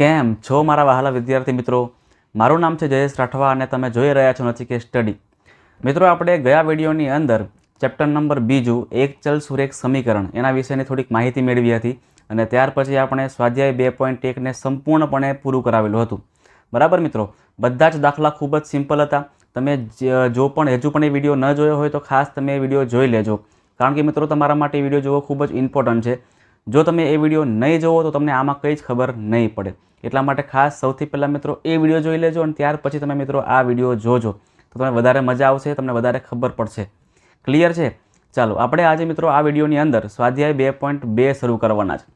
કેમ છો મારા વહાલા વિદ્યાર્થી મિત્રો? મારું નામ છે જયેશ રાઠવા અને તમે જોઈ રહ્યા છો નથી કે સ્ટડી. મિત્રો, આપણે ગયા વિડીયોની અંદર ચેપ્ટર નંબર બીજું, એક ચલ સુરેખ સમીકરણ, એના વિશેની થોડીક માહિતી મેળવી હતી અને ત્યાર પછી આપણે સ્વાધ્યાય બે પોઈન્ટ એકને સંપૂર્ણપણે પૂરું કરાવેલું હતું. બરાબર મિત્રો? બધા જ દાખલા ખૂબ જ સિમ્પલ હતા. તમે જો પણ હજુ પણ એ વીડિયો ન જોયો હોય તો ખાસ તમે એ વીડિયો જોઈ લેજો. કારણ કે મિત્રો, તમારા માટે વીડિયો જોવો ખૂબ જ ઇમ્પોર્ટન્ટ છે. જો તમે એ વીડિયો નહીં જોવો તો તમને આમાં કંઈ જ ખબર નહીં પડે. એટલા માટે ખાસ સૌથી પહેલાં મિત્રો એ વીડિયો જોઈ લેજો અને ત્યાર પછી તમે મિત્રો આ વીડિયો જોજો. તો તમને વધારે મજા આવશે, તમને વધારે ખબર પડશે. ક્લિયર છે? ચાલો, આપણે આજે મિત્રો આ વિડીયોની અંદર સ્વાધ્યાય બે પોઈન્ટ બે શરૂ કરવાના છે.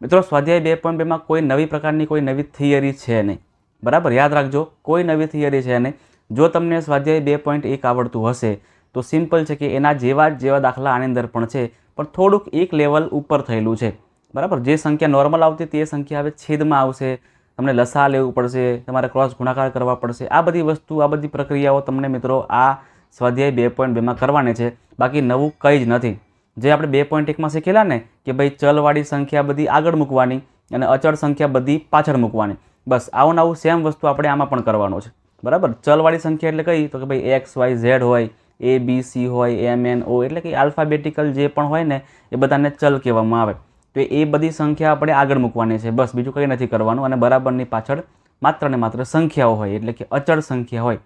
મિત્રો, સ્વાધ્યાય બે પોઈન્ટ બેમાં કોઈ નવી પ્રકારની કોઈ નવી થિયરી છે નહીં. બરાબર? યાદ રાખજો, કોઈ નવી થિયરી છે નહીં. જો તમને સ્વાધ્યાય બે પોઈન્ટ એક આવડતું હશે, તો સિમ્પલ છે કે એના જેવા જ જેવા દાખલા આની અંદર પણ છે. પણ થોડુંક એક લેવલ ઉપર થયેલું છે. બરાબર? જે સંખ્યા નોર્મલ આવતી તે સંખ્યા હવે છેદમાં આવશે. તમને લસા લેવું પડશે, તમારે ક્રોસ ગુણાકાર કરવા પડશે. આ બધી વસ્તુ, આ બધી પ્રક્રિયાઓ તમને મિત્રો આ સ્વાધ્યાય બે પોઈન્ટ બેમાં કરવાની છે. બાકી નવું કંઈ જ નથી. જે આપણે બે પોઈન્ટ એકમાં શીખેલા ને, કે ભાઈ ચલવાળી સંખ્યા બધી આગળ મૂકવાની અને અચળ સંખ્યા બધી પાછળ મૂકવાની. બસ, આવું નવું સેમ વસ્તુ આપણે આમાં પણ કરવાનું છે. બરાબર? ચલવાળી સંખ્યા એટલે કઈ? તો કે ભાઈ એક્સ વાય ઝેડ હોય. એ બી સી હોય એમ એન ઓ એટલે કે આલ્ફાબેટિકલ જે પણ હોય ને, એ બધાને ચલ કહેવામાં આવે. તો એ બધી સંખ્યા આપણે આગળ મૂકવાની છે. બસ, બીજું કંઈ નથી કરવાનું અને બરાબરની પાછળ માત્ર ને માત્ર સંખ્યાઓ હોય, એટલે કે અચળ સંખ્યા હોય.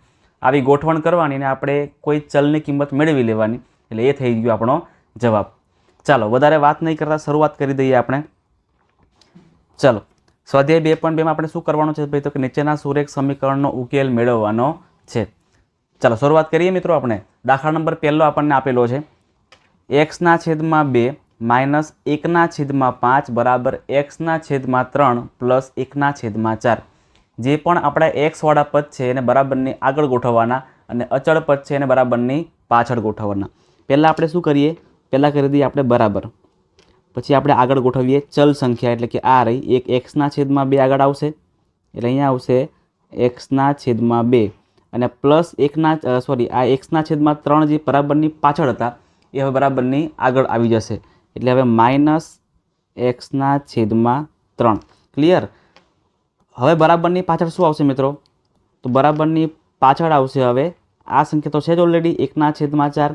આવી ગોઠવણ કરવાની અને આપણે કોઈ ચલની કિંમત મેળવી લેવાની, એટલે એ થઈ ગયો આપણો જવાબ. ચાલો, વધારે વાત નહીં કરતા, શરૂઆત કરી દઈએ આપણે. ચાલો, સ્વાધ્યાય બે પોઈન્ટ બેમાં આપણે શું કરવાનું છે? ભાઈ તો કે નીચેના સુરેખ સમીકરણનો ઉકેલ મેળવવાનો છે. ચાલો, શરૂઆત કરીએ મિત્રો આપણે. દાખલા નંબર પહેલો આપણને આપેલો છે. એક્સના છેદમાં બે માઇનસ એકના છેદમાં પાંચ બરાબર એક્સના છેદમાં ત્રણ પ્લસ એકના છેદમાં ચાર. જે પણ આપણા એક્સવાળા પદ છે એને બરાબરની આગળ ગોઠવવાના અને અચળ પદ છે એને બરાબરની પાછળ ગોઠવવાના. પહેલાં આપણે શું કરીએ? પહેલાં કરી દઈએ આપણે બરાબર. પછી આપણે આગળ ગોઠવીએ ચલ સંખ્યા, એટલે કે આ રહી. એક એક્સના છેદમાં બે આગળ આવશે. એટલે અહીંયા આવશે એક્સના છેદમાં બે. અને પ્લસ એકના સોરી આ એક્સના છેદમાં ત્રણ જે બરાબરની પાછળ હતા, એ હવે બરાબરની આગળ આવી જશે. એટલે હવે માઇનસ એક્સના છેદમાં ત્રણ. ક્લિયર હવે બરાબરની પાછળ શું આવશે મિત્રો? તો બરાબરની પાછળ આવશે હવે, આ સંખ્યા તો છે જ ઓલરેડી એકના છેદમાં ચાર.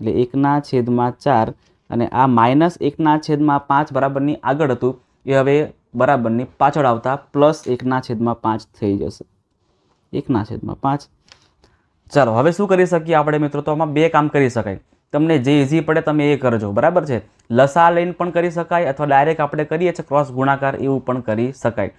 એટલે એકના છેદમાં ચાર અને આ માઇનસ એકના છેદમાં પાંચ બરાબરની આગળ હતું, એ હવે બરાબરની પાછળ આવતા, પ્લસ એકના છેદમાં પાંચ થઈ જશે. એકના છેદમાં પાંચ. ચાલો, હવે શું કરી શકીએ આપણે મિત્રો? તો આમાં બે કામ કરી શકાય. તમને જે ઇઝી પડે તમે એ કરજો, બરાબર છે? લસા લઈને પણ કરી શકાય અથવા ડાયરેક્ટ આપણે કરીએ છીએ ક્રોસ ગુણાકાર, એવું પણ કરી શકાય.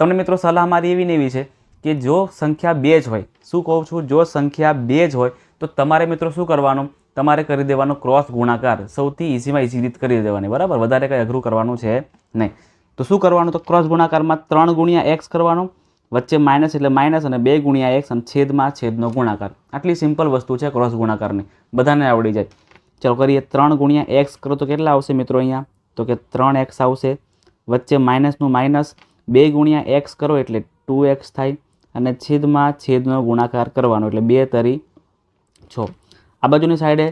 તમને મિત્રો સલાહ મારી એવી ને એવી છે કે જો સંખ્યા બે જ હોય, શું કહું છું? જો સંખ્યા બે જ હોય, તો તમારે મિત્રો શું કરવાનું? તમારે કરી દેવાનો ક્રોસ ગુણાકાર. સૌથી ઇઝીમાં ઇઝી રીત કરી દેવાની, બરાબર? વધારે કંઈ અઘરું કરવાનું છે નહીં. તો શું કરવાનું? તો ક્રોસ ગુણાકારમાં ત્રણ ગુણ્યા એક્સ કરવાનું વચ્ચે માઇનસ એટલે માઇનસ અને બે ગુણ્યા એક્સ અને છેદમાં છેદનો ગુણાકાર. આટલી સિમ્પલ વસ્તુ છે ક્રોસ ગુણાકારની. બધાને આવડી જાય. ચાલો કરીએ ત્રણ ગુણ્યા એક્સ કરો તો કેટલા આવશે મિત્રો અહીંયા? તો કે ત્રણ એક્સ આવશે. વચ્ચે માઇનસનું માઇનસ બે ગુણ્યા એક્સ કરો એટલે ટુ એક્સ થાય. અને છેદમાં છેદનો ગુણાકાર કરવાનો એટલે બે તરી છ. આ બાજુની સાઈડે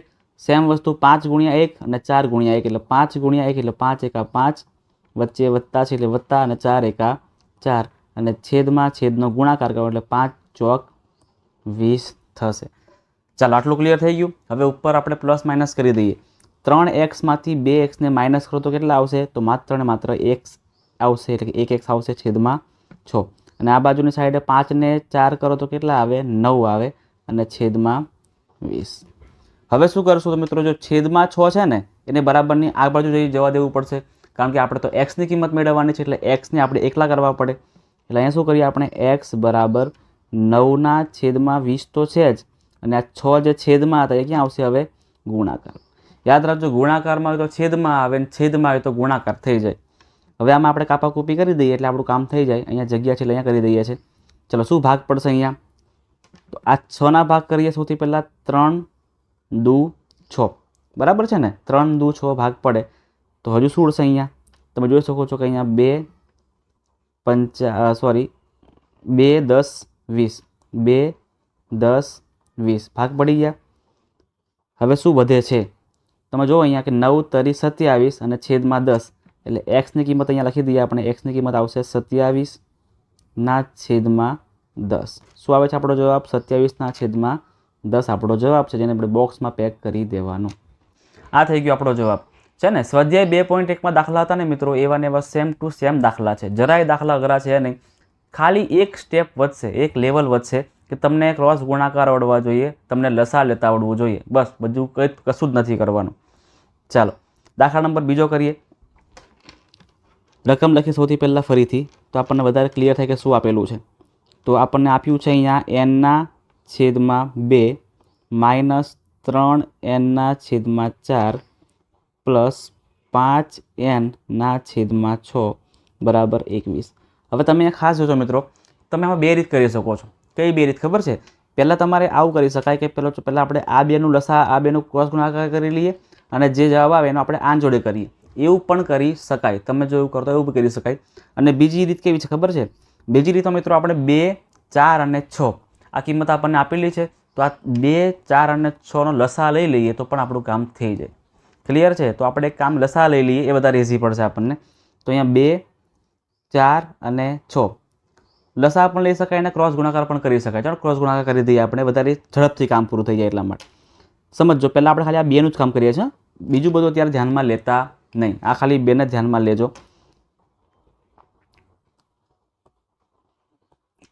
સેમ વસ્તુ પાંચ ગુણ્યા એક અને ચાર ગુણ્યા એક એટલે પાંચ ગુણ્યા એક એટલે પાંચ એકા પાંચ. વચ્ચે વત્તા છે એટલે વત્તા અને ચાર એકા ચાર. અને છેદમાં છેદનો ગુણાકાર કરો એટલે પાંચ ચોક વીસ થશે. ચાલો, આટલું ક્લિયર થઈ ગયું. હવે ઉપર આપણે પ્લસ માઇનસ કરી દઈએ. ત્રણ એક્સમાંથી બે એક્સને માઇનસ કરો તો કેટલા આવશે? તો માત્ર ને માત્ર એક્સ આવશે, એટલે કે એક એક્સ આવશે છેદમાં છ. અને આ બાજુની સાઈડે પાંચને ચાર કરો તો કેટલા આવે? નવ આવે અને છેદમાં વીસ. હવે શું કરશું તો મિત્રો, જો છેદમાં છ છે ને, એને બરાબરની આ બાજુ જઈ જવા દેવું પડશે. કારણ કે આપણે તો એક્સની કિંમત મેળવવાની છે, એટલે એક્સને આપણે એકલા કરવા પડે. એટલે અહીંયા શું કરીએ આપણે એક્સ બરાબર નવના છેદમાં વીસ તો છે જ. અને આ છ જે છેદમાં હતા એ ક્યાં આવશે હવે? ગુણાકાર. યાદ રાખજો, ગુણાકારમાં આવે તો છેદમાં આવે અને છેદમાં આવે તો ગુણાકાર થઈ જાય. હવે આમાં આપણે કાપાકૂપી કરી દઈએ એટલે આપણું કામ થઈ જાય. અહીંયા જગ્યા છે અહીંયા કરી દઈએ છીએ. ચલો, શું ભાગ પડશે અહીંયા? તો આ છના ભાગ કરીએ સૌથી પહેલાં ત્રણ દુ છ. બરાબર છે ને? ત્રણ દુ છ ભાગ પડે. તો હજુ શું ઉડશે અહીંયા? તમે જોઈ શકો છો કે અહીંયા બે પંચા સોરી બે, દસ, વીસ. બે, દસ, વીસ. ભાગ પડી ગયા. હવે શું વધે છે? તમે જુઓ અહીંયા કે નવ, તરી સત્યાવીસ અને છેદમાં દસ. એટલે એક્સની કિંમત અહીંયા લખી દઈએ આપણે. એક્સની કિંમત આવશે સત્યાવીસ ના છેદમાં દસ. શું આવે છે આપણો જવાબ? સત્યાવીસના છેદમાં દસ આપણો જવાબ છે, જેને આપણે બોક્સમાં પેક કરી દેવાનો. આ થઈ ગયો આપણો જવાબ. છે ને, સ્વાધ્યાય બે પોઈન્ટ એકમાં દાખલા હતા ને મિત્રો એવા ને એવા સેમ ટુ સેમ દાખલા છે. જરાય દાખલા અઘરા છે નહીં. ખાલી એક સ્ટેપ વધશે, એક લેવલ વધશે કે તમને ક્રોસ ગુણાકાર આવડવા જોઈએ, તમને લસા લેતા આવડવું જોઈએ. બસ, બધું કંઈ કશું જ નથી કરવાનું. ચાલો, દાખલા નંબર બીજો કરીએ. રકમ લખી સૌથી પહેલાં ફરીથી, તો આપણને વધારે ક્લિયર થાય કે શું આપેલું છે. તો આપણને આપ્યું છે અહીંયા એનના છેદમાં બે, માઇનસ ત્રણ એનના છેદમાં ચાર પ્લસ પાંચ એનના છેદમાં છ બરાબર એકવીસ. હવે તમે ખાસ જોજો મિત્રો, તમે આમાં બે રીત કરી શકો છો. કઈ બે રીત ખબર છે? પહેલાં તમારે આવું કરી શકાય કે પહેલો પહેલાં આપણે આ બેનું લસા, આ બેનું ક્રોસ ગુણાકાર કરી લઈએ અને જે જવાબ આવે એનો આપણે આન જોડે કરીએ. એવું પણ કરી શકાય. તમે જો એવું કરતો એવું કરી શકાય. અને બીજી રીત કેવી છે ખબર છે? બીજી રીતો મિત્રો આપણે બે, ચાર અને છ. આ કિંમત આપણને આપેલી છે. તો આ બે, ચાર અને છનો લસા લઈ લઈએ તો પણ આપણું કામ થઈ જાય. ક્લિયર છે? તો આપણે એક કામ લસા લઈ લઈએ, એ વધારે ઇઝી પડશે આપણને. તો અહીંયા બે, ચાર અને છ. લસા પણ લઈ શકાય અને ક્રોસ ગુણાકાર પણ કરી શકાય. ચાલો ક્રોસ ગુણાકાર કરી દઈએ આપણે. વધારે ઝડપથી કામ પૂરું થઈ જાય એટલા માટે. સમજો પહેલાં આપણે ખાલી આ બેનું જ કામ કરીએ છીએ બીજું બધું અત્યારે ધ્યાનમાં લેતા નહીં. આ ખાલી બેને ધ્યાનમાં લેજો.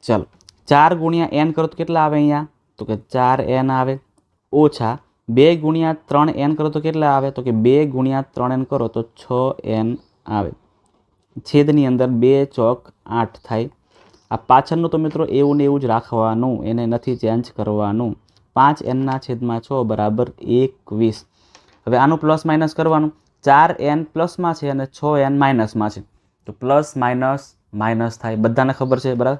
ચાલો, ચાર ગુણ્યા એન કરો તો કેટલા આવે અહીંયા? તો કે ચાર એન આવે ઓછા બે ગુણ્યા ત્રણ એન કરો તો કેટલા આવે? તો કે બે ગુણ્યા ત્રણ એન કરો તો છ એન આવે. છેદની અંદર બે ચોક આઠ થાય. આ પાછળનું તો મિત્રો એવું ને એવું જ રાખવાનું, એને નથી ચેન્જ કરવાનું. પાંચ એનના છેદમાં છ બરાબર એકવીસ. હવે આનું પ્લસ માઇનસ કરવાનું. ચાર એન પ્લસમાં છે અને છ એન માઇનસમાં છે. તો પ્લસ માઇનસ માઇનસ થાય. બધાને ખબર છે, બરાબર?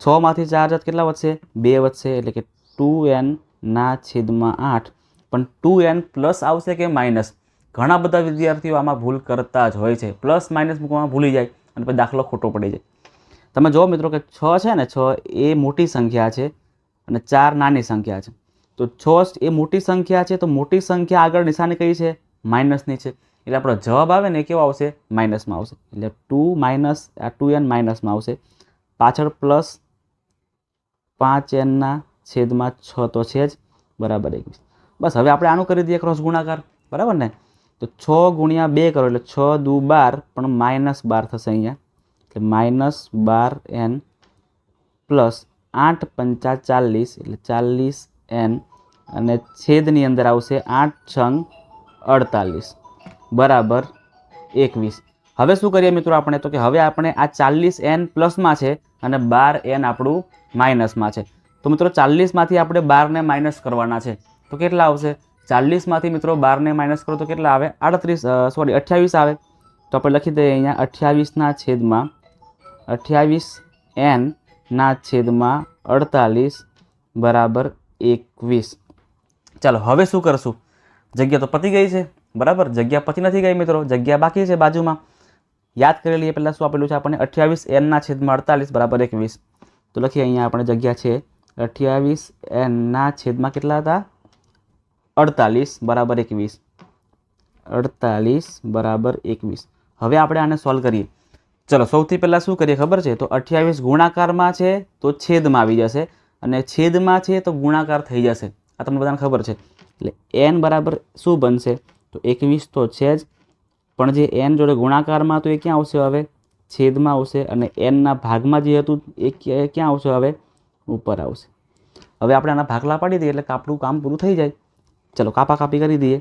છમાંથી ચાર જાત કેટલા વધશે? બે વધશે, એટલે કે ટુ એનના છેદમાં આઠ. પણ ટુ એન પ્લસ આવશે કે માઇનસ? ઘણા બધા વિદ્યાર્થીઓ આમાં ભૂલ કરતા જ હોય છે. પ્લસ માઇનસ મૂકવામાં ભૂલી જાય અને પછી દાખલો ખોટો પડી જાય. તમે જુઓ મિત્રો કે છ છે ને, છ એ મોટી સંખ્યા છે અને ચાર નાની સંખ્યા છે. તો છ એ મોટી સંખ્યા છે, તો મોટી સંખ્યા આગળ નિશાની કઈ છે? માઇનસની છે. એટલે આપણો જવાબ આવે ને કેવો આવશે? માઇનસમાં આવશે. એટલે ટુ માઇનસ, આ ટુ એન માઇનસમાં આવશે. પાછળ પ્લસ પાંચ એનના છેદમાં છ તો છે જ બરાબર એકવીસ. બસ, હવે આપણે આનું કરી દઈએ ક્રોસ ગુણાકાર. બરાબર ને? તો છ ગુણ્યા બે કરો એટલે છ દુ બાર, પણ માઇનસ બાર થશે અહીંયા. એટલે માઇનસ બાર એન પ્લસ આઠ પંચા ચાલીસ, એટલે ચાલીસ એન અને છેદની અંદર આવશે આઠ છંગ અડતાલીસ. બરાબર, એકવીસ. હવે શું કરીએ મિત્રો આપણે? તો કે હવે આપણે આ ચાલીસ એન પ્લસમાં છે અને બાર એન આપણું માઇનસમાં છે. તો મિત્રો ચાલીસમાંથી આપણે બારને માઇનસ કરવાના છે. તો કેટલા આવશે? ચાલીસમાંથી મિત્રો બારને માઇનસ કરો તો કેટલા આવે? આડત્રીસ સોરી અઠ્યાવીસ આવે. તો આપણે લખી દઈએ અહીંયા અઠ્યાવીસના છેદમાં અઠ્યાવીસ એનના છેદમાં અડતાલીસ બરાબર એકવીસ. ચાલો, હવે શું કરશું? જગ્યા તો પતી ગઈ છે, બરાબર? જગ્યા પતી નથી ગઈ મિત્રો, જગ્યા બાકી છે બાજુમાં. યાદ કરી લઈએ પહેલાં શું આપેલું છે આપણને? અઠ્યાવીસ એનના છેદમાં અડતાલીસ બરાબર એકવીસ. તો લખીએ અહીંયા આપણે જગ્યા છે, અઠ્યાવીસ એનના છેદમાં કેટલા હતા? અડતાલીસ બરાબર એકવીસ. અડતાલીસ બરાબર એકવીસ. હવે આપણે આને સોલ્વ કરીએ. ચલો, સૌથી પહેલાં શું કરીએ ખબર છે? તો અઠ્યાવીસ ગુણાકારમાં છે તો છેદમાં આવી જશે. અને છેદમાં છે તો ગુણાકાર થઈ જશે. આ તમને બધાને ખબર છે. એટલે એન બરાબર શું બનશે? તો એકવીસ તો છે જ. પણ જે એન જોડે ગુણાકારમાં તો એ ક્યાં આવશે હવે? છેદમાં આવશે. અને એનના ભાગમાં જે હતું એ ક્યાં આવશે હવે? ઉપર આવશે. હવે આપણે આના ભાગલા પાડી દઈએ એટલે આપણું કામ પૂરું થઈ જાય. ચલો કાપા કાપી કરી દઈએ.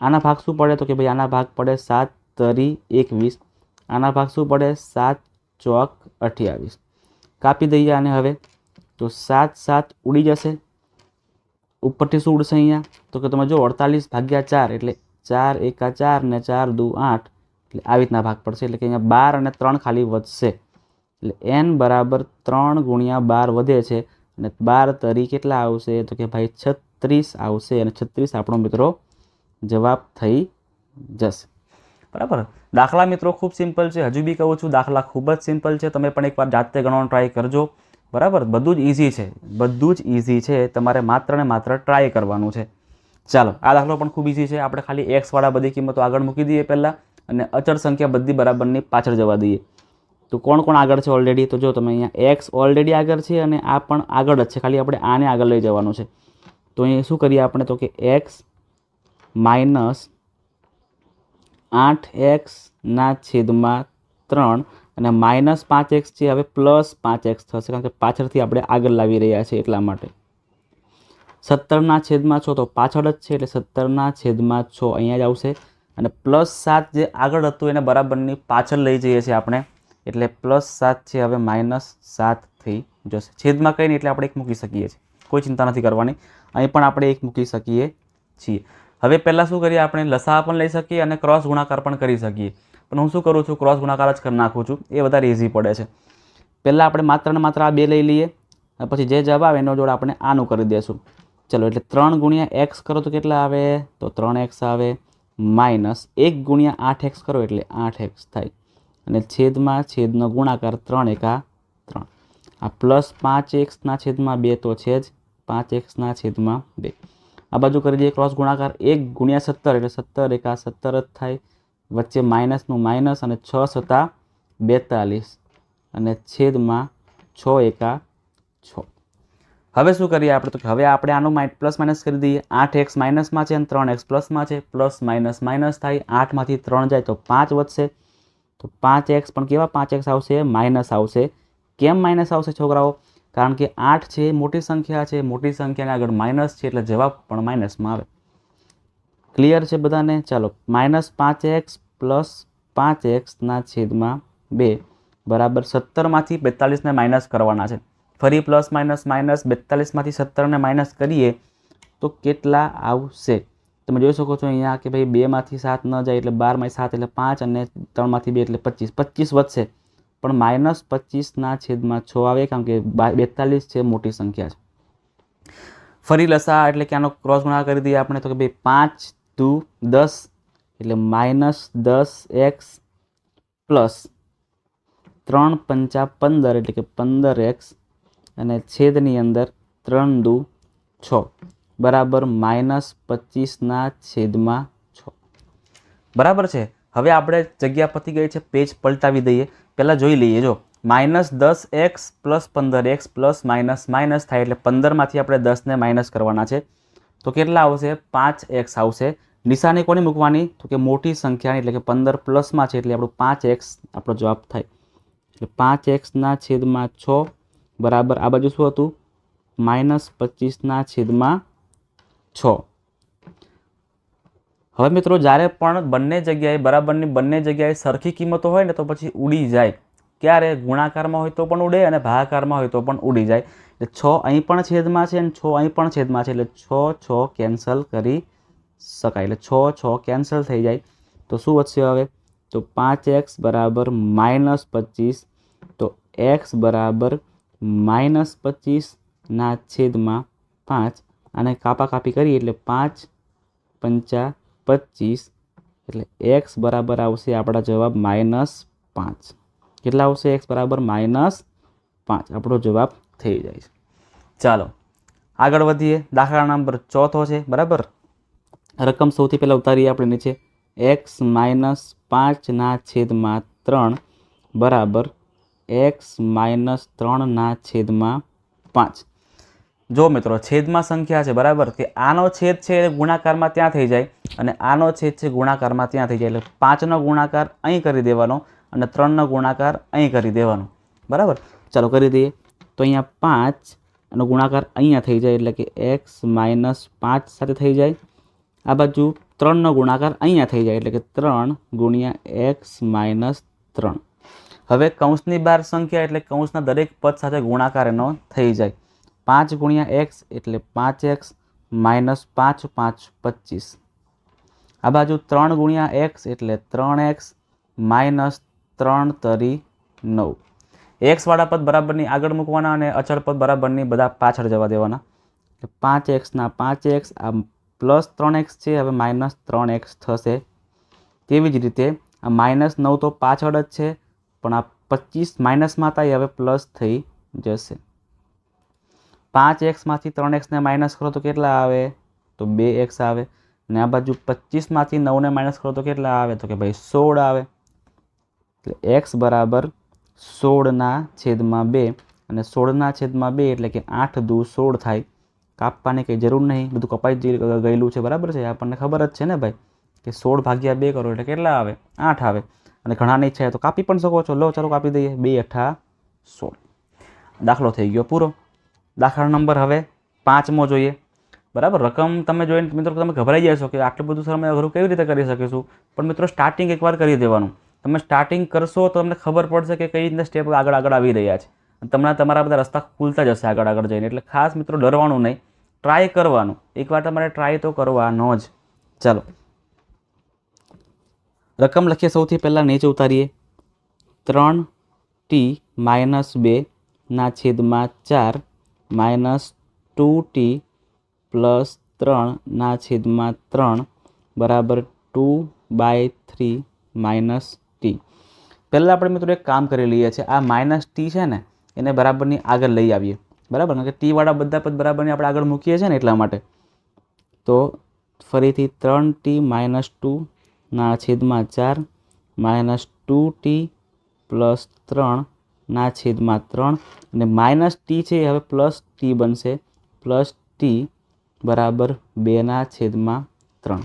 આના ભાગ શું પડે તો કે ભાઈ આના ભાગ પડે સાત તરી એકવીસ. આના ભાગ શું પડે? સાત ચોક અઠ્યાવીસ. કાપી દઈએ આને હવે. તો સાત સાત ઉડી જશે. ઉપરથી શું ઉડશે અહીંયા? તો કે તમે જો અડતાલીસ ભાગ્યા ચાર એટલે ચાર એકા ચાર ને ચાર દુ આઠ. એટલે આવી રીતના ભાગ પડશે. એટલે કે અહીંયા બાર અને ત્રણ ખાલી વધશે. એટલે એન બરાબર ત્રણ ગુણ્યા બાર વધે છે. અને બાર તરી કેટલા આવશે? તો કે ભાઈ છત્રીસ આવશે અને છત્રીસ આપણો મિત્રો જવાબ થઈ જશે. બરાબર? દાખલા મિત્રો ખૂબ સિમ્પલ છે. હજુ બી કહું છું, દાખલા ખૂબ જ સિમ્પલ છે. તમે પણ એકવાર જાતે ગણવાનો ટ્રાય કરજો. બરાબર? બધું જ ઇઝી છે. બધું જ ઇઝી છે. તમારે માત્ર ને માત્ર ટ્રાય કરવાનું છે. ચાલો, આ દાખલો પણ ખૂબ ઇઝી છે. આપણે ખાલી એક્સવાળા બધી કિંમતો આગળ મૂકી દઈએ પહેલાં અને અચળ સંખ્યા બધી બરાબરની પાછળ જવા દઈએ. તો કોણ કોણ આગળ છે ઓલરેડી તો જો તમે અહીંયા એક્સ ઓલરેડી આગળ છે અને આ પણ આગળ જ છે. ખાલી આપણે આને આગળ લઈ જવાનું છે. તો અહીં શું કરીએ આપણે તો કે એક્સ માઇનસ આઠ એક્સના છેદમાં ત્રણ અને માઇનસ પાંચ એક્સ છે, હવે પ્લસ પાંચ એક્સ થશે કારણ કે પાછળથી આપણે આગળ લાવી રહ્યા છીએ એટલા માટે. સત્તરના છેદમાં છો તો પાછળ જ છે એટલે સત્તરના છેદમાં છો અહીંયા જ આવશે અને પ્લસ સાત જે આગળ હતું એને બરાબરની પાછળ લઈ જઈએ છીએ આપણે. એટલે પ્લસ સાત છે, હવે માઇનસ સાત થઈ જશે. છેદમાં કંઈ નહીં, એટલે આપણે એક મૂકી શકીએ છીએ. કોઈ ચિંતા નથી કરવાની. અહીં પણ આપણે એક મૂકી શકીએ છીએ. હવે પહેલાં શું કરીએ? આપણે લસા પણ લઈ શકીએ અને ક્રોસ ગુણાકાર પણ કરી શકીએ. પણ હું શું કરું છું? ક્રોસ ગુણાકાર જ કરી નાખું છું. એ વધારે ઇઝી પડે છે. પહેલાં આપણે માત્ર ને માત્ર આ બે લઈ લઈએ. પછી જે જવાબ આવે એનો જોડે આપણે આનું કરી દઈશું. ચલો, એટલે ત્રણ ગુણ્યા એક્સ કરો તો કેટલા આવે? તો ત્રણ એક્સ આવે માઇનસ એક ગુણ્યા આઠ એક્સ કરો એટલે આઠ એક્સ થાય. અને છેદમાં છેદનો ગુણાકાર ત્રણ એકા ત્રણ. આ પ્લસ પાંચ એક્સના છેદમાં બે તો છે જ પાંચ એક્સના છેદમાં બે. આ બાજુ કરી દઈએ ક્રોસ ગુણાકાર. એક ગુણ્યા સત્તર એટલે સત્તર એકા સત્તર જ થાય. વચ્ચે માઇનસનું માઇનસ અને છ સત્તા બેતાલીસ. અને છેદમાં છ એકા છ. હવે શું કરીએ આપણે તો હવે આપણે આનું માઈ, પ્લસ માઇનસ કરી દઈએ. આઠ એક્સ માઇનસમાં છે અને ત્રણ એક્સ પ્લસમાં છે. પ્લસ માઇનસ માઇનસ થાય. આઠમાંથી ત્રણ જાય તો પાંચ વધશે. તો પાંચ એક્સ પણ કેવા પાંચ એક્સ આવશે? માઇનસ આવશે. કેમ માઇનસ આવશે છોકરાઓ? કારણ કે આઠ છે, મોટી સંખ્યા છે, મોટી સંખ્યાને આગળ માઇનસ છે એટલે જવાબ પણ માઇનસમાં આવે. ક્લિયર છે બધાને? ચાલો માઇનસ પાંચ એક્સ પ્લસ પાંચ એક્સના છેદમાં બે બરાબર સત્તરમાંથી બેતાલીસને માઇનસ કરવાના છે. ફરી પ્લસ માઇનસ માઇનસ બેતાલીસમાંથી સત્તરને માઇનસ કરીએ તો કેટલા આવશે? તમે જોઈ શકો છો અહીંયા કે ભાઈ બેમાંથી સાત ન જાય એટલે બારમાંથી સાત એટલે પાંચ અને ત્રણમાંથી બે એટલે પચીસ. પચીસ વધશે. પણ માઇનસ પચીસના છેદમાં છ આવે, કારણ કે બેતાલીસ છે, મોટી સંખ્યા છે. ફરી લસા, એટલે કે આનો ક્રોસ ગુણાકાર કરી દઈએ આપણે, તો કે ભાઈ પાંચ ટુ દસ, એટલે માઇનસ દસ એક્સ પ્લસ ત્રણ પંચા પંદર, એટલે કે પંદર એક્સ, અને છેદની અંદર ત્રણ દુ છ, બરાબર માઇનસ પચીસના છેદમાં છ. બરાબર છે? હવે આપણે જગ્યા પતી ગઈ છે, પેજ પલટાવી દઈએ. પહેલાં જોઈ લઈએ, જો. માઇનસ દસ એક્સ પ્લસ પંદર એક્સ પ્લસ માઇનસ માઇનસ થાય એટલે પંદરમાંથી આપણે દસને માઇનસ કરવાના છે. તો કેટલા આવશે? પાંચ એક્સ આવશે. નિશાની કોની મૂકવાની? તો કે મોટી સંખ્યાની, એટલે કે પંદર પ્લસમાં છે એટલે આપણું પાંચ એક્સ આપણો જવાબ થાય. એટલે પાંચ એક્સના છેદમાં છ બરાબર આ બાજુ શું હતું? માઇનસ પચીસના છેદમાં છ. હવે મિત્રો, જ્યારે પણ બંને જગ્યાએ, બરાબરની બંને જગ્યાએ સરખી કિંમતો હોય ને, તો પછી ઉડી જાય. ક્યારે? ગુણાકારમાં હોય તો પણ ઉડે અને ભાગાકારમાં હોય તો પણ ઉડી જાય. એટલે છ અહીં પણ છેદમાં છે અને છ અહીં પણ છેદમાં છે. એટલે છ છ કેન્સલ કરી શકાય. એટલે છ છ કેન્સલ થઈ જાય. તો શું વધશે હવે? તો પાંચ એક્સ બરાબર માઇનસ પચીસ. તો એક્સ બરાબર માઇનસ પચીસના છેદમાં પાંચ. અને કાપા કાપી કરીએ એટલે પાંચ પંચા પચીસ એટલે એક્સ બરાબર આવશે આપણા જવાબ માઇનસ પાંચ. કેટલા આવશે એક્સ બરાબર માઇનસ પાંચ? આપણો જવાબ થઈ જાય છે. ચાલો, આગળ વધીએ. દાખલા નંબર ચોથો છે, બરાબર? રકમ સૌથી પહેલાં ઉતારીએ આપણે નીચે. એક્સ માઇનસ પાંચના છેદમાં ત્રણ બરાબર એક્સ માઇનસ ત્રણના છેદમાં પાંચ. જો મિત્રો, છેદમાં સંખ્યા છે, બરાબર? કે આનો છેદ છે એ ગુણાકારમાં ત્યાં થઈ જાય અને આનો છેદ છે ગુણાકારમાં ત્યાં થઈ જાય. એટલે પાંચનો ગુણાકાર અહીં કરી દેવાનો અને ત્રણનો ગુણાકાર અહીં કરી દેવાનો. બરાબર? ચાલો કરી દઈએ. તો અહીંયા પાંચ એનો ગુણાકાર અહીંયા થઈ જાય એટલે કે એક્સ માઇનસ પાંચ સાથે થઈ જાય. આ બાજુ ત્રણનો ગુણાકાર અહીંયા થઈ જાય એટલે કે ત્રણ ગુણ્યા એક્સ માઇનસ ત્રણ. હવે કૌંસની બાર સંખ્યા એટલે કૌંસના દરેક પદ સાથે ગુણાકાર એનો થઈ જાય. પાંચ ગુણ્યા એક્સ એટલે પાંચ એક્સ માઇનસ પાંચ પાંચ પચીસ. આ બાજુ ત્રણ ગુણ્યા એક્સ એટલે ત્રણ એક્સ માઇનસ ત્રણ તરી નવ. એક્સવાળા પદ બરાબરની આગળ મૂકવાના અને અચળ પદ બરાબરની બધા પાછળ જવા દેવાના. એટલે પાંચ એક્સના પાંચ એક્સ, આ પ્લસ ત્રણ એક્સ છે, હવે માઇનસ ત્રણ એક્સ થશે. તેવી જ રીતે? આ માઇનસ નવ તો પાછળ જ છે, પણ આ પચીસ માઇનસમાં થાય હવે પ્લસ થઈ જશે. પાંચ એક્સમાંથી ત્રણ એક્સને માઇનસ કરો તો કેટલા આવે? તો બે એક્સ આવે. અને આ બાજુ પચીસમાંથી નવને માઇનસ કરો તો કેટલા આવે? તો કે ભાઈ સોળ આવે. એટલે એક્સ બરાબર સોળના છેદમાં બે. અને સોળના છેદમાં બે એટલે કે આઠ દુ સોળ થાય. કાપવાની કંઈ જરૂર નહીં. બધું કપાઈ ગયેલું છે. બરાબર છે? આપણને ખબર જ છે ને ભાઈ? કે સોળ ભાગ્યા બે કરો એટલે કેટલા આવે? આઠ આવે. અને ઘણાની ઈચ્છા તો કાપી પણ શકો છો. લો, ચાલો કાપી દઈએ. બે અઠા સોળ. દાખલો થઈ ગયો પૂરો. દાખલા નંબર હવે પાંચમો જોઈએ. બરાબર? રકમ તમે જોઈને મિત્રો તમે ગભરાઈ જશો કે આટલું બધું સર અમે અઘરું કેવી રીતે કરી શકીશું? પણ મિત્રો સ્ટાર્ટિંગ એકવાર કરી દેવાનું. તમે સ્ટાર્ટિંગ કરશો તો તમને ખબર પડશે કે કઈ રીતના સ્ટેપ આગળ આગળ આવી રહ્યા છે. તમને તમારા બધા રસ્તા ખુલતા જશે આગળ આગળ જઈને. એટલે ખાસ મિત્રો ડરવાનું નહીં. ટ્રાય કરવાનું. એકવાર તમારે ટ્રાય તો કરવાનો જ. ચાલો. રકમ લખીએ સૌથી પહેલાં નીચે ઉતારીએ. ત્રણ ટી માઇનસ બેના છેદમાં ચાર માઇનસ ટુ ટી પ્લસ ત્રણના છેદમાં ત્રણ બરાબર two by three minus T. પહેલાં આપણે મિત્રો એક કામ કરી લઈએ છીએ, આ માઇનસ ટી છે ને, એને બરાબરની આગળ લઈ આવીએ. બરાબર? કે ટીવાળા બધા પદ બરાબરની આપણે આગળ મૂકીએ છીએ ને એટલા માટે. તો ફરીથી ત્રણ ટી માઇનસ ટુના છેદમાં ચાર માઇનસ ટુ ટી પ્લસ ત્રણના છેદમાં ત્રણ અને માઇનસ ટી છે એ હવે પ્લસ ટી બનશે. પ્લસ ટી બરાબર બેના છેદમાં ત્રણ.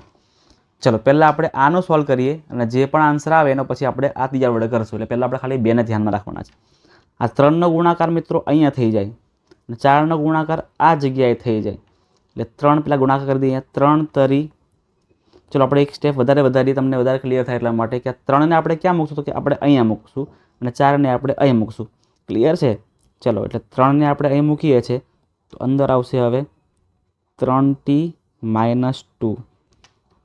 ચલો, પહેલાં આપણે આનો સોલ્વ કરીએ અને જે પણ આન્સર આવે એનો પછી આપણે આ ત્રીજા વડે કરશું. એટલે પહેલાં આપણે ખાલી બેને ધ્યાનમાં રાખવાના છે. આ ત્રણનો ગુણાકાર મિત્રો અહીંયા થઈ જાય અને ચારનો ગુણાકાર આ જગ્યાએ થઈ જાય. એટલે ત્રણ પેલા ગુણાકાર કરી દઈએ. ત્રણ તરી. ચલો, આપણે એક સ્ટેપ વધારે વધારીએ, તમને વધારે ક્લિયર થાય એટલા માટે કે આ ત્રણને આપણે ક્યાં મૂકશું તો કે આપણે અહીંયા મૂકશું. અને ચારને આપણે અહીં મૂકશું. ક્લિયર છે? ચલો, એટલે ત્રણને આપણે અહીં મૂકીએ છીએ. તો અંદર આવશે હવે ત્રણ ટી માઇનસ ટુ.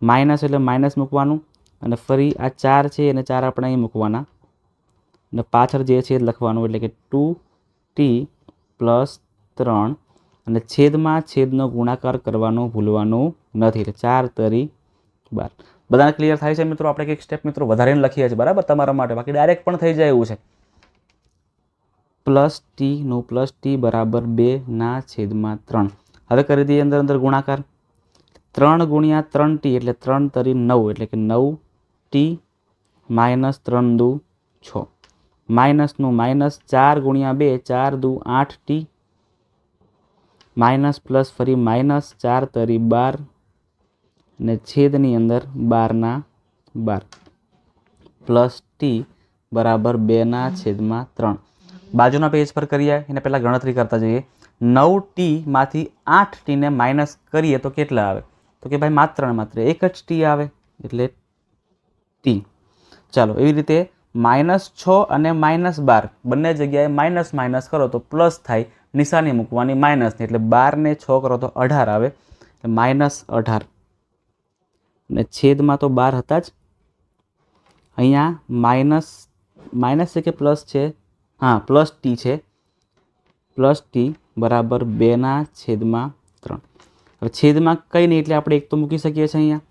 માઇનસ એટલે માઇનસ મૂકવાનું. અને ફરી આ ચાર છે અને ચાર આપણે અહીં મૂકવાના. અને પાછળ જે છે લખવાનું એટલે કે ટુ ટી પ્લસ ત્રણ. અને છેદમાં છેદનો ગુણાકાર કરવાનો ભૂલવાનું નથી. એટલે ચાર તરી બાર. બધાને ક્લિયર થાય છે મિત્રો? આપણે એક સ્ટેપ મિત્રો વધારીને લખીએ છીએ, બરાબર? તમારા માટે. બાકી ડાયરેક્ટ પણ થઈ જાય એવું છે. પ્લસ ટીનું પ્લસ ટી બરાબર બેના છેદમાં ત્રણ. હવે કરી દઈએ અંદર અંદર ગુણાકાર. ત્રણ ગુણ્યા ત્રણ ટી એટલે ત્રણ તરી નવ, એટલે કે નવ ટી માઇનસ ત્રણ દુ છ. માઇનસનું માઇનસ ચાર ગુણ્યા બે, ચાર દુ આઠ ટી માઇનસ પ્લસ ફરી માઇનસ ચાર તરી બાર ને છેદની અંદર બારના બાર. પ્લસ ટી બરાબર બેના છેદમાં ત્રણ. બાજુના પેજ પર કરીએ, એને પહેલાં ગણતરી કરતા જઈએ. નવ ટીમાંથી આઠ ટીને માઇનસ કરીએ તો કેટલા આવે? તો કે ભાઈ માત્ર ને માત્ર એક જ ટી આવે, એટલે ટી. ચાલો, એવી રીતે માઇનસ છ અને માઇનસ બાર, બંને જગ્યાએ માઇનસ માઇનસ કરો તો પ્લસ થાય, નિશાની મૂકવાની માઇનસની એટલે બારને છ કરો તો અઢાર આવે, એટલે માઇનસ અઢાર. ને છેદમાં તો બાર હતા જ. અહીંયા માઇનસ માઇનસ છે કે પ્લસ છે? હા, પ્લસ ટી છે. પ્લસ ટી બરાબર બેના છેદમાં ત્રણ. હવે છેદમાં કંઈ નહીં એટલે આપણે એક તો મૂકી શકીએ છીએ અહીંયા.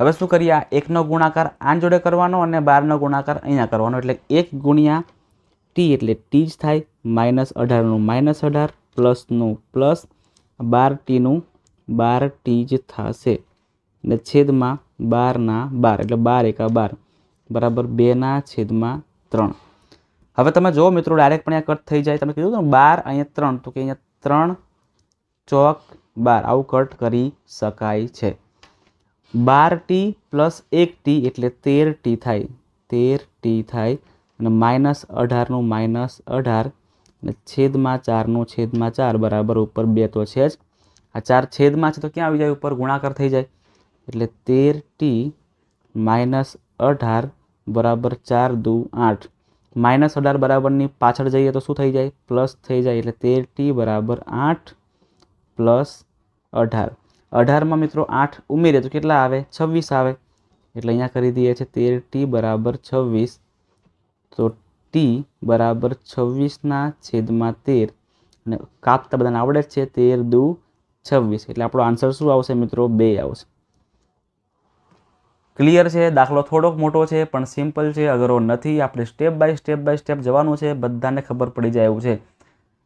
હવે શું કરીએ? આ એકનો ગુણાકાર આન જોડે કરવાનો અને બારનો ગુણાકાર અહીંયા કરવાનો. એટલે એક ગુણ્યા ટી એટલે ટી જ થાય. માઇનસ અઢારનું માઇનસ અઢાર, પ્લસનું પ્લસ, બાર ટીનું બાર ટી જ થશે. ને છેદમાં બારના બાર, એટલે બાર એકા બાર, બરાબર બેના છેદમાં ત્રણ. હવે તમે જુઓ મિત્રો ડાયરેક્ટ પણ અહીંયા કટ થઈ જાય. તમે કીધું ને, બાર અહીંયા ત્રણ, તો કે અહીંયા ત્રણ ચોક બાર, આવું કટ કરી શકાય છે. બાર ટી પ્લસ એક ટી એટલે તેર ટી થાય. તેર ટી થાય અને માઇનસ અઢારનું માઇનસ અઢાર અને છેદમાં ચારનું છેદમાં ચાર, બરાબર, ઉપર બે તો છે જ. આ ચાર છેદમાં છે તો ક્યાં આવી જાય? ઉપર ગુણાકાર થઈ જાય. એટલે તેર ટી માઇનસ અઢાર બરાબર ચાર દુ આઠ. માઇનસ અઢાર બરાબરની પાછળ જઈએ તો શું થઈ જાય? પ્લસ થઈ જાય એટલે તેર ટી બરાબર આઠ પ્લસ અઢાર. અઢારમાં મિત્રો આઠ ઉમેરીએ તો કેટલા આવે? છવ્વીસ આવે. એટલે અહીંયા કરી દઈએ છે તેર ટી બરાબર છવ્વીસ. તો ટી બરાબર છવ્વીસના છેદમાં તેર. અને કાપતા બધાને આવડે જ છે તેર દુ છવ્વીસ. એટલે આપણો આન્સર શું આવશે મિત્રો? બે આવશે. ક્લિયર છે, દાખલો થોડોક મોટો છે, પણ સિમ્પલ છે અઘરો નથી, આપણે step by step by step જવાનું છે, બધાને ખબર પડી જાય એવું છે.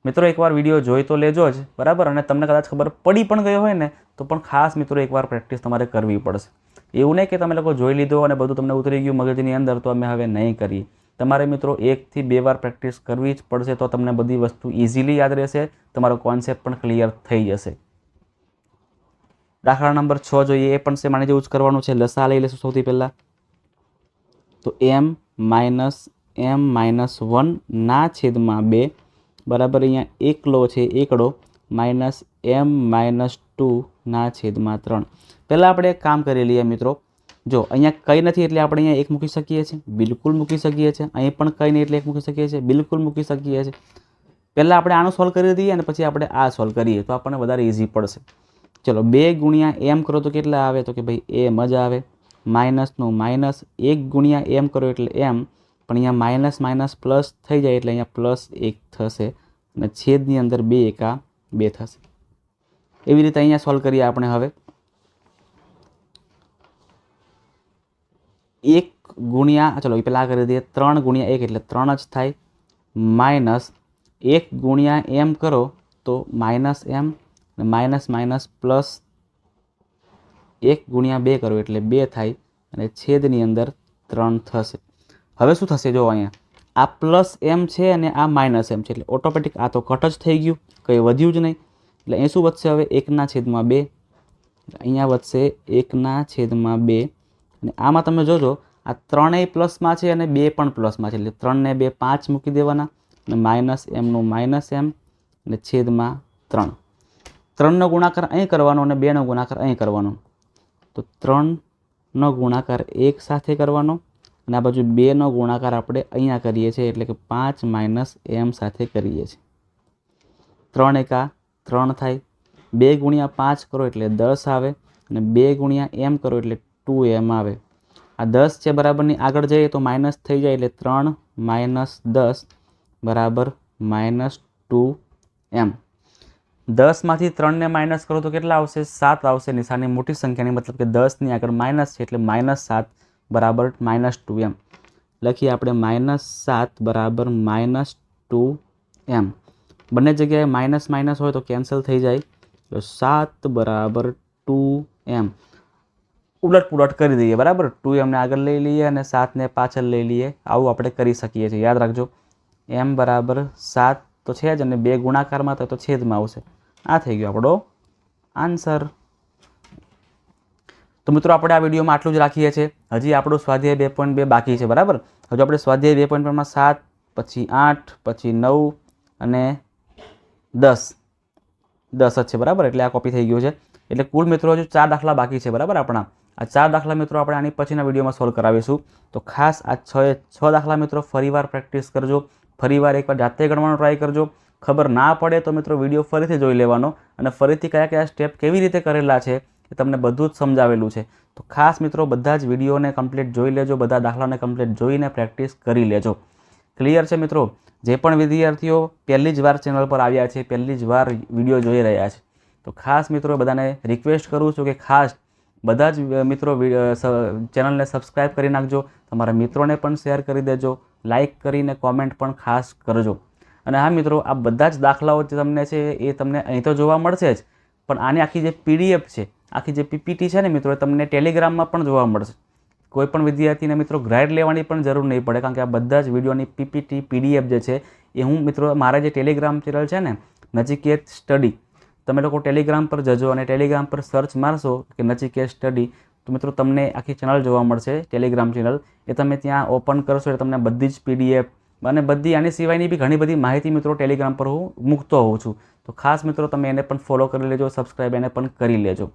મિત્રો, એકવાર વીડિયો જોઈ તો લેજો જ, બરાબર? અને તમને કદાચ ખબર પડી પણ ગયો હોય ને, તો પણ ખાસ મિત્રો એકવાર પ્રેક્ટિસ તમારે કરવી પડશે. એવું નહીં કે તમે લોકો જોઈ લીધો અને બધું તમને ઉતરી ગયું મગજની અંદર, તો અમે હવે નહીં કરીએ. તમારે મિત્રો એકથી બે વાર પ્રેક્ટિસ કરવી જ પડશે, તો તમને બધી વસ્તુ ઇઝીલી યાદ રહેશે, તમારો કોન્સેપ્ટ પણ ક્લિયર થઈ જશે. દાખલા નંબર છ જોઈએ, એ પણ સેમ આની જેવું જ કરવાનું છે. લસા લઈ લેશું સૌથી પહેલાં. તો એમ માઇનસ એમ માઇનસ વનના છેદમાં બે, બરાબર અહીંયા એકલો છે, એકડો, માઇનસ એમ માઇનસ ટુના છેદમાં ત્રણ. પહેલાં આપણે એક કામ કરી લઈએ મિત્રો. જો, અહીંયા કંઈ નથી એટલે આપણે અહીંયા એક મૂકી શકીએ છીએ. બિલકુલ મૂકી શકીએ છીએ. અહીં પણ કંઈ નહીં એટલે એક મૂકી શકીએ છીએ. બિલકુલ મૂકી શકીએ છીએ. પહેલાં આપણે આનું સોલ્વ કરી દઈએ અને પછી આપણે આ સોલ્વ કરીએ. તો આપણને વધારે ઇઝી પડશે. ચલો, બે ગુણ્યા એમ કરો તો કેટલા આવે? તો કે ભાઈ એમ જ આવે. માઇનસનું માઇનસ એક ગુણ્યા એમ કરો એટલે એમ. પણ અહીંયા માઇનસ માઇનસ પ્લસ થઈ જાય એટલે અહીંયા પ્લસ એક થશે અને છેદની અંદર બે એકા બે થશે. એવી રીતે અહીંયા સોલ્વ કરીએ આપણે હવે. એક ગુણ્યા ચલો, એ પહેલાં કરી દઈએ. ત્રણ ગુણ્યા એક એટલે ત્રણ જ થાય. માઇનસ એક ગુણ્યા એમ કરો તો minus m minus minus plus એક ગુણ્યા બે કરો એટલે બે થાય અને છેદની અંદર ત્રણ થશે. હવે શું થશે જો અહીંયા? આ પ્લસ એમ છે અને આ માઇનસ એમ છે એટલે ઓટોમેટિક આ તો કટ જ થઈ ગયું, કંઈ વધ્યું જ નહીં. એટલે અહીં શું વધશે હવે? એકના છેદમાં બે. અહીંયા વધશે એકના છેદમાં બે. અને આમાં તમે જોજો, આ ત્રણેય પ્લસમાં છે અને બે પણ પ્લસમાં છે. એટલે ત્રણને બે પાંચ મૂકી દેવાના અને માઇનસ એમનું માઇનસ એમ અને છેદમાં ત્રણ. ત્રણનો ગુણાકાર અહીં કરવાનો અને બેનો ગુણાકાર અહીં કરવાનો. તો ત્રણનો ગુણાકાર એક સાથે કરવાનો અને આ બાજુ બેનો ગુણાકાર આપણે અહીંયા કરીએ છીએ એટલે કે પાંચ માઇનસ એમ સાથે કરીએ છીએ. ત્રણ એકા ત્રણ થાય. બે ગુણ્યા પાંચ કરો એટલે દસ આવે અને બે ગુણ્યા એમ કરો એટલે ટુ એમ આવે. આ દસ છે બરાબરની આગળ જઈએ તો માઇનસ થઈ જાય એટલે ત્રણ માઇનસ દસ બરાબર માઇનસ ટુ એમ. દસમાંથી ત્રણને માઇનસ કરો તો કેટલા આવશે? સાત આવશે. નિશાની મોટી સંખ્યાની મતલબ કે દસની આગળ માઇનસ છે એટલે માઇનસ સાત બરાબર માઇનસ ટુ એમ. લખીએ આપણે માઇનસ સાત બરાબર માઇનસ ટુ એમ. બંને જગ્યાએ માઇનસ માઇનસ હોય તો કેન્સલ થઈ જાય. તો સાત બરાબર ટુ એમ. ઉલટ પુલટ કરી દઈએ, બરાબર? ટુ એમને આગળ લઈ લઈએ અને સાતને પાછળ લઈ લઈએ. આવું આપણે કરી શકીએ છીએ. યાદ રાખજો. એમ બરાબર સાત તો છે જ અને બે ગુણાકારમાં થાય તો છેદમાં આવશે. આ થઈ ગયો આપણો આન્સર. તો મિત્રો આપણે આ વિડીયોમાં આટલું જ રાખીએ છીએ. હજી આપણું સ્વાધ્યાય બે પોઈન્ટ બે બાકી છે, બરાબર? હજુ આપણે સ્વાધ્યાય બે પોઈન્ટ બેમાં સાત, પછી આઠ, પછી નવ અને દસ. દસ જ છે, બરાબર? એટલે આ કોપી થઈ ગયું છે. એટલે કુલ મિત્રો હજુ ચાર દાખલા બાકી છે, બરાબર આપણા? આ ચાર દાખલા મિત્રો આપણે આની પછીના વિડીયોમાં સોલ્વ કરાવીશું. તો ખાસ આ છ છ દાખલા મિત્રો ફરીવાર પ્રેક્ટિસ કરજો. ફરીવાર એકવાર જાતે ગણવાનો ટ્રાય કરજો. ખબર ના પડે તો મિત્રો વીડિયો ફરીથી જોઈ લેવાનો. અને ફરીથી કયા કયા સ્ટેપ કેવી રીતે કરેલા છે એ તમને બધું જ સમજાવેલું છે. તો ખાસ મિત્રો બધા જ વિડીયોને કમ્પ્લીટ જોઈ લેજો, બધા દાખલાને કમ્પ્લીટ જોઈને પ્રેક્ટિસ કરી લેજો. ક્લિયર છે મિત્રો? જે પણ વિદ્યાર્થીઓ પહેલી જ વાર ચેનલ પર આવ્યા છે, પહેલી જ વાર વીડિયો જોઈ રહ્યા છે. તો ખાસ મિત્રો બધાને રિક્વેસ્ટ કરું છું કે ખાસ બધા જ મિત્રો ચેનલને સબસ્ક્રાઈબ કરી નાખજો. તમારા મિત્રોને પણ શેર કરી દેજો. લાઇક કરીને કોમેન્ટ પણ ખાસ કરજો. અને હા મિત્રો, આ બધા જ દાખલાઓ જે તમને છે એ તમને અહીં તો જોવા મળશે જ, પણ આની આખી જે પીડીએફ છે, આખી જે પીપીટી છે ને મિત્રો, એ તમને ટેલિગ્રામમાં પણ જોવા મળશે. કોઈ પણ વિદ્યાર્થીને મિત્રો ગ્રાઇડ લેવાની પણ જરૂર નહીં પડે, કારણ કે આ બધા જ વિડીયોની પીપીટી પીડીએફ જે છે, એ હું મિત્રો મારા જે ટેલિગ્રામ ચેનલ છે ને નજીકેત સ્ટડી તમે લોકો ટેલિગ્રામ પર જજો અને ટેલિગ્રામ પર સર્ચ મારશો કે નજીકેત સ્ટડી તો મિત્રો તમને આખી ચેનલ જોવા મળશે ટેલિગ્રામ ચેનલ એ તમે ત્યાં ઓપન કરશો એટલે તમને બધી જ પીડીએફ અને બધી આની સિવાયની બી ઘણી બધી માહિતી મિત્રો ટેલિગ્રામ પર હું મૂકતો હોઉં છું. તો ખાસ મિત્રો તમે એને પણ ફોલો કરી લેજો સબસ્ક્રાઈબ એને પણ કરી લેજો.